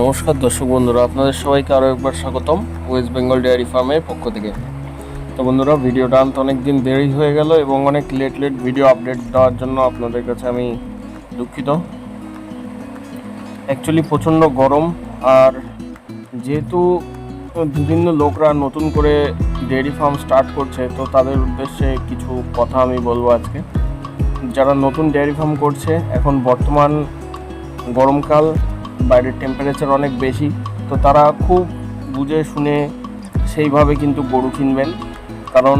নমস্কার দর্শক বন্ধুরা, আপনাদের সবাইকে আরও একবার স্বাগতম ওয়েস্ট বেঙ্গল ডেয়ারি ফার্মের পক্ষ থেকে। তো বন্ধুরা, ভিডিওটা আনতে অনেক দিন দেরি হয়ে গেল এবং অনেক লেট লেট ভিডিও আপডেট দেওয়ার জন্য আপনাদের কাছে আমি দুঃখিত। অ্যাকচুয়ালি প্রচণ্ড গরম আর যেহেতু বিভিন্ন লোকরা নতুন করে ডেয়ারি ফার্ম স্টার্ট করছে, তো তাদের উদ্দেশ্যে কিছু কথা আমি বলব আজকে। যারা নতুন ডেয়ারি ফার্ম করছে, এখন বর্তমান গরমকাল বাইরের টেম্পারেচার অনেক বেশি, তো তারা খুব বুঝে শুনে সেইভাবে কিন্তু গরু কিনবেন। কারণ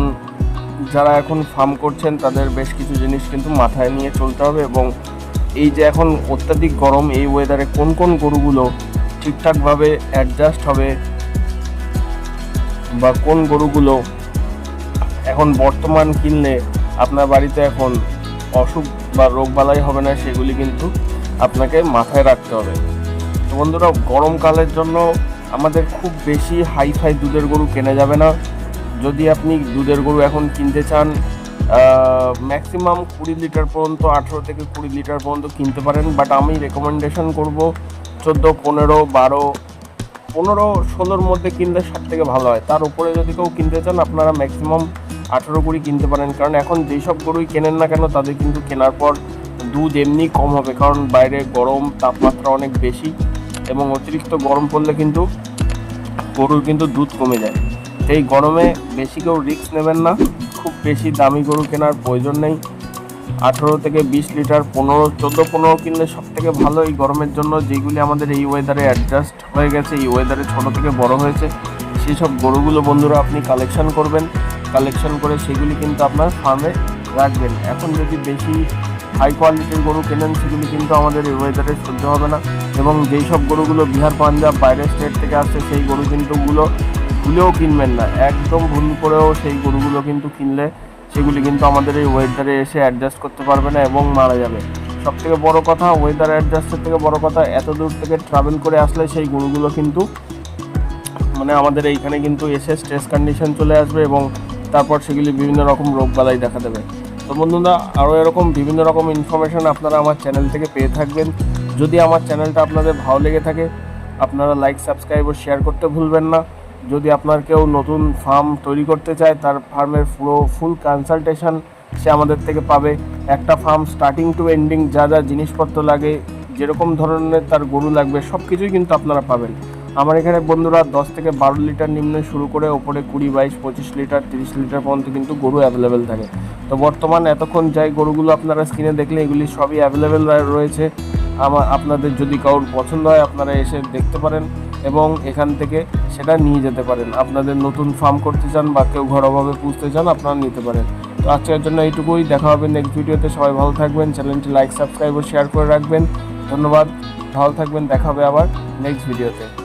যারা এখন ফার্ম করছেন, তাদের বেশ কিছু জিনিস কিন্তু মাথায় নিয়ে চলতে হবে এবং এই যে এখন অত্যাধিক গরম, এই ওয়েদারে কোন কোন গরুগুলো ঠিকঠাকভাবে অ্যাডজাস্ট হবে বা কোন গরুগুলো এখন বর্তমান কিনলে আপনার বাড়িতে এখন অসুখ বা রোগবালাই হবে না, সেগুলি কিন্তু আপনাকে মাথায় রাখতে হবে। বন্ধুরা, গরমকালের জন্য আমাদের খুব বেশি হাই ফাই দুধের গরু কেনা যাবে না। যদি আপনি দুধের গরু এখন কিনতে চান ম্যাক্সিমাম কুড়ি লিটার পর্যন্ত, আঠেরো থেকে কুড়ি লিটার পর্যন্ত কিনতে পারেন। বাট আমি রেকমেন্ডেশন করব চোদ্দ, পনেরো, বারো, পনেরো, ষোলোর মধ্যে কিনলে সব থেকে ভালো হয়। তার উপরে যদি কেউ কিনতে চান, আপনারা ম্যাক্সিমাম আঠেরো, কুড়ি কিনতে পারেন। কারণ এখন যেই সব গরুই কেনেন না কেন, তাদের কিন্তু কেনার পর দুধ এমনি কম হবে। কারণ বাইরে গরম, তাপমাত্রা অনেক বেশি। এবং অতিরিক্ত গরম পড়লে কিন্তু গরুর কিন্তু দুধ কমে যায়। এই গরমে বেশি কেউ রিস্ক নেবেন না, খুব বেশি দামি গরু কেনার প্রয়োজন নেই। আঠেরো থেকে বিশ লিটার, পনেরো, চোদ্দ, পনেরো কিনলে সব থেকে ভালো এই গরমের জন্য যেগুলি আমাদের এই ওয়েদারে অ্যাডজাস্ট হয়ে গেছে, এই ওয়েদারে ছোটো থেকে বড় হয়েছে সেই সব গরুগুলো বন্ধুরা আপনি কালেকশন করবেন। কালেকশন করে সেগুলি কিন্তু আপনার ফার্মে রাখবেন। এখন যদি বেশি হাই কোয়ালিটির গরু কেনেন সেগুলি কিন্তু আমাদের এই ওয়েদারে সহ্য হবে না। এবং যেই সব গরুগুলো বিহার, পাঞ্জাব, বাইরের স্টেট থেকে আসছে, সেই গরু কিন্তু গুলো ভুলেও কিনবেন না। একদম ভুল করেও সেই গরুগুলো কিন্তু কিনলে সেগুলি কিন্তু আমাদের এই ওয়েদারে এসে অ্যাডজাস্ট করতে পারবে না এবং মারা যাবে। সব থেকে বড় কথা ওয়েদার অ্যাডজাস্টের থেকে বড় কথা এত দূর থেকে ট্রাভেল করে আসলে সেই গরুগুলো কিন্তু মানে আমাদের এইখানে কিন্তু এসে স্ট্রেস কন্ডিশন চলে আসবে এবং তারপর সেগুলি বিভিন্ন রকম রোগবালাই দেখা দেবে। তো বন্ধুরা, আরও এরকম বিভিন্ন রকম ইনফরমেশান আপনারা আমার চ্যানেল থেকে পেয়ে থাকবেন। যদি আমার চ্যানেলটা আপনাদের ভালো লেগে থাকে, আপনারা লাইক সাবস্ক্রাইব ও শেয়ার করতে ভুলবেন না। যদি আপনার কেউ নতুন ফার্ম তৈরি করতে চায়, তার ফার্মের পুরো ফুল কনসালটেশন সে আমাদের থেকে পাবে। একটা ফার্ম স্টার্টিং টু এন্ডিং যা যা জিনিসপত্র লাগে, যেরকম ধরনের তার গরু লাগবে সব কিছুই কিন্তু আপনারা পাবেন। আমার এখানে বন্ধুরা দশ থেকে বারো লিটার নিম্নে শুরু করে, ওপরে কুড়ি, বাইশ, পঁচিশ লিটার, তিরিশ লিটার পর্যন্ত কিন্তু গরু অ্যাভেলেবেল থাকে। তো বর্তমান এতক্ষণ যাই গরুগুলো আপনারা স্ক্রিনে দেখলে এগুলি সবই অ্যাভেলেবেল রয়েছে। আমার আপনাদের যদি কারোর পছন্দ হয়, আপনারা এসে দেখতে পারেন এবং এখান থেকে সেটা নিয়ে যেতে পারেন। আপনাদের নতুন ফার্ম করতে চান বা কেউ ঘরোয়াভাবে পুষতে চান, আপনারা নিতে পারেন। তো আজকের জন্য এইটুকুই। দেখা হবে নেক্সট ভিডিওতে সবাই ভালো থাকবেন। চ্যানেলটি লাইক সাবস্ক্রাইব ও শেয়ার করে রাখবেন। ধন্যবাদ। ভালো থাকবেন। দেখা হবে আবার নেক্সট ভিডিওতে